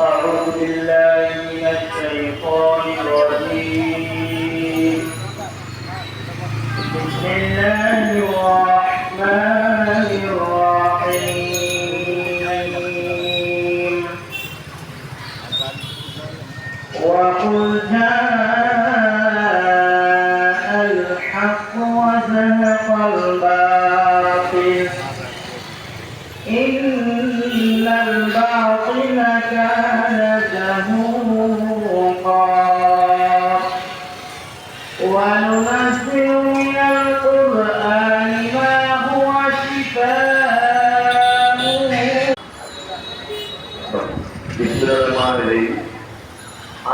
أعوذ بالله من الشيطان الرجيم. بسم الله الرحمن الرحيم. وقل جاء الحق وزهق الباطل.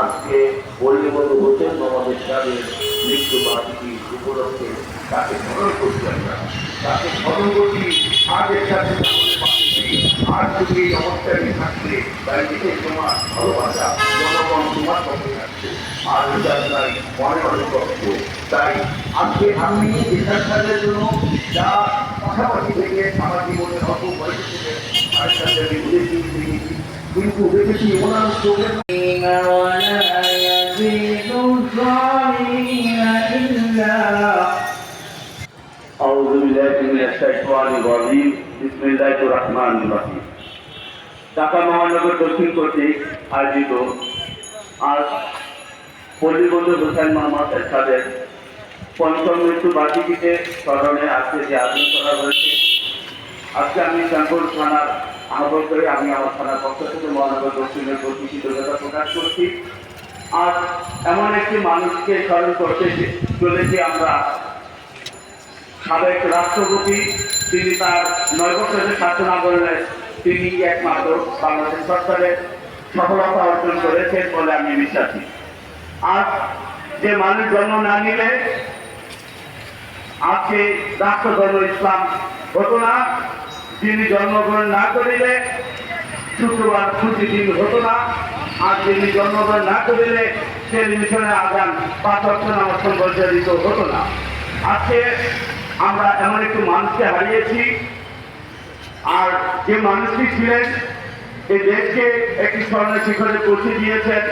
আজকে পল্লীবন্ধু হোসেন মোহাম্মদ সাহেবের মৃত্যু বার্ষিকী উপলক্ষে তাকে স্মরণ করছি আমরা। তাকে স্মরণ করছি আগের সাথে আমাদের। আর তুমি এই অবস্থায় থাকলে তাই দিকে তোমার ভালোবাসা জনগণ তোমার পক্ষে থাকছে। আর এটা তাই অনেক অনেক তাই আজকে আমি বিশ্বাস সাহেবের জন্য যা পাশাপাশি থেকে আমার জীবনের অল্প বয়স থেকে আর সাথে আমি কিন্তু দেখেছি ওনার চোখের ولا يزيد الظالمين إلا أعوذ بالله من الشيطان الرجيم بسم الله الرحمن الرحيم ঢাকা মহানগর দক্ষিণ কর্তৃক আয়োজিত আজ পল্লীবন্ধু হোসেন মোহাম্মদ এরশাদের পঞ্চম মৃত্যু বার্ষিকীতে স্মরণে আজকে যে আয়োজন করা হয়েছে আজকে আমি শ্যামপুর থানার আহ্বান করে আমি পক্ষ থেকে মহানগর দক্ষিণের প্রতি কৃতজ্ঞতা প্রকাশ করছি। আজ এমন একটি মানুষকে স্মরণ করতে চলেছি আমরা সাবেক রাষ্ট্রপতি, তিনি তার নয় বছরের শাসন আমলে তিনি একমাত্র বাংলাদেশ সরকারের সফলতা অর্জন করেছেন বলে আমি বিশ্বাসী। আজ যে মানুষ জন্ম না নিলে আজকে রাষ্ট্র ধর্ম ইসলাম হতো না যিনি জন্মগ্রহণ না করিলে শুক্রবার ছুটি দিন হতো না, আর তিনি জন্মগ্রহণ না করিলে টেলিভিশনে আগান পাঁচ অর্থ হতো না। আজকে আমরা এমন একটি মানুষকে হারিয়েছি, আর যে মানুষটি ছিলেন, এই দেশকে একটি স্বর্ণের শিখরে পৌঁছে দিয়েছেন।